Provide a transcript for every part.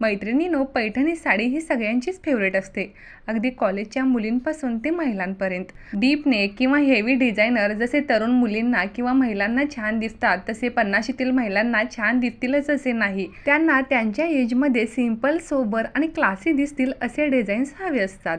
मैत्रिणीनो पैठणी साडी ही सगळ्यांचीच फेवरेट असते. अगदी कॉलेजच्या मुलींपासून ते महिलांपर्यंत. डीप नेक किंवा हेवी डिझायनर जसे तरुण मुलींना किंवा महिलांना छान दिसतात तसे पन्नाशीतील महिलांना छान दिसतीलच असे नाही. त्यांना त्यांच्या एजमध्ये सिंपल सोबर आणि क्लासी दिसतील असे डिझाईन्स हवे असतात.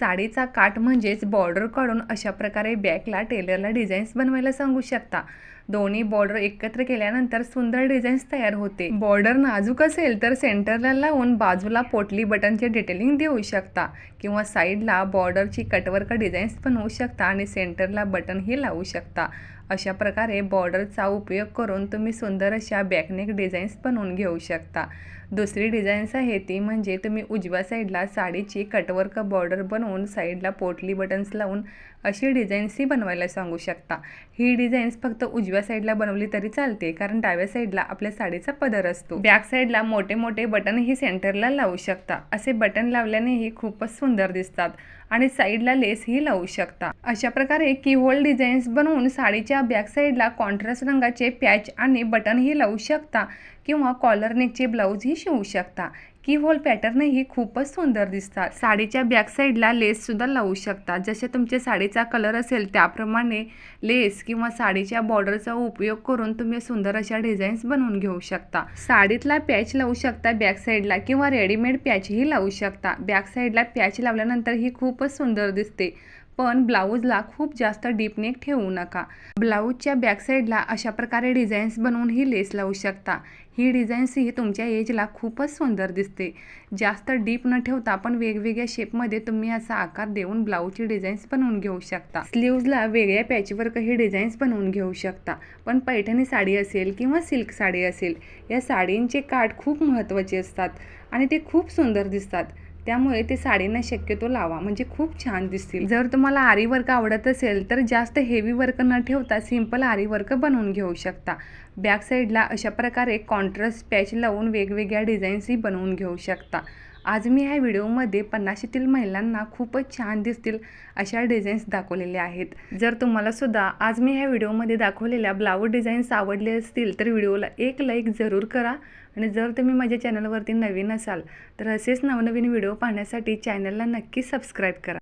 साडीचा काठ म्हणजेच बॉर्डर काढून अशा प्रकारे बॅकला टेलरला डिझाईन्स बनवायला सांगू शकता. दोन्ही बॉर्डर एकत्र केल्यानंतर सुंदर डिझाईन्स तयार होते. बॉर्डर नाजूक असेल तर सेंटरला लावून बाजूला पोटली बटनचे डिटेलिंग देऊ शकता किंवा साईडला बॉर्डरची कटवर्क डिझाईन्स बनवू शकता आणि सेंटरला बटनही लावू शकता. अशा प्रकारे बॉर्डरचा उपयोग करून तुम्ही सुंदर अशा बॅकनेक डिझाईन्स बनवून घेऊ शकता. दुसरी डिझाईन्स आहे ती म्हणजे तुम्ही उजव्या साईडला साडीची कटवर्क बॉर्डर बनवून साईडला पोटली बटन्स लावून अशी डिझाईन्सही बनवायला सांगू शकता. ही डिझाईन्स फक्त उजव्या साईडला बनवली तरी चालते कारण डाव्या साईडला आपल्या साडीचा पदर असतो. बॅक साईडला मोठे मोठे बटनही सेंटरला लावू शकता. असे बटन लावल्यानेही खूपच सुंदर दिसतात आणि साईडला लेसही लावू शकता. अशा प्रकारे कीहोल डिझाईन्स बनवून साडीच्या बॅक साईडला कॉन्ट्रास्ट रंगाचे पॅच आणि बटनही लावू शकता किंवा कॉलर नेकचे ब्लाऊजही शिवू शकता. की होल पॅटर्नही खूपच सुंदर दिसतात. साडीच्या बॅकसाईडला लेससुद्धा लावू शकता. जसे तुमच्या साडीचा कलर असेल त्याप्रमाणे लेस किंवा साडीच्या बॉर्डरचा उपयोग करून तुम्ही सुंदर अशा डिझाईन्स बनवून घेऊ शकता. साडीतला पॅच लावू शकता बॅकसाईडला किंवा रेडीमेड पॅचही लावू शकता. बॅक साईडला पॅच लावल्यानंतर ही खूपच सुंदर दिसते. पण ब्लाऊजला खूप जास्त डीप नेक ठेवू नका. ब्लाऊजच्या बॅकसाईडला अशा प्रकारे डिझाईन्स बनवून ही लेस लावू शकता. ही डिझाईन्स ही तुमच्या एजला खूपच सुंदर दिसते. जास्त डीप न ठेवता पण वेगवेगळ्या शेपमध्ये तुम्ही असा आकार देऊन ब्लाऊजची डिझाईन्स बनवून घेऊ शकता. स्लीव्जला वेगळ्या पॅचवर्क ही डिझाईन्स बनवून घेऊ शकता. पण पैठणी साडी असेल किंवा सिल्क साडी असेल या साडींचे काठ खूप महत्त्वाचे असतात आणि ते खूप सुंदर दिसतात. त्यामुळे ते साडींना शक्यतो लावा. म्हणजे खूप छान दिसतील. जर तुम्हाला आरी वर्क आवडत असेल तर जास्त हेवी वर्क न ठेवता सिंपल आरी वर्क बनवून घेऊ शकता. बॅक साईडला अशा प्रकारे कॉन्ट्रास्ट पॅच लावून वेगवेगळ्या डिझाईन्सही बनवून घेऊ शकता. आज मी ह्या व्हिडिओमध्ये पन्नाशीतील महिलांना खूपच छान दिसतील अशा डिझाईन्स दाखवलेल्या आहेत. जर तुम्हाला सुद्धा आज मी ह्या व्हिडिओमध्ये दाखवलेल्या ब्लाऊज डिझाईन्स आवडले असतील तर व्हिडिओला एक लाईक जरूर करा. आणि जर तुम्ही माझ्या चॅनलवरती नवीन असाल तर असेच नवनवीन व्हिडिओ पाहण्यासाठी चॅनलला नक्की सबस्क्राईब करा.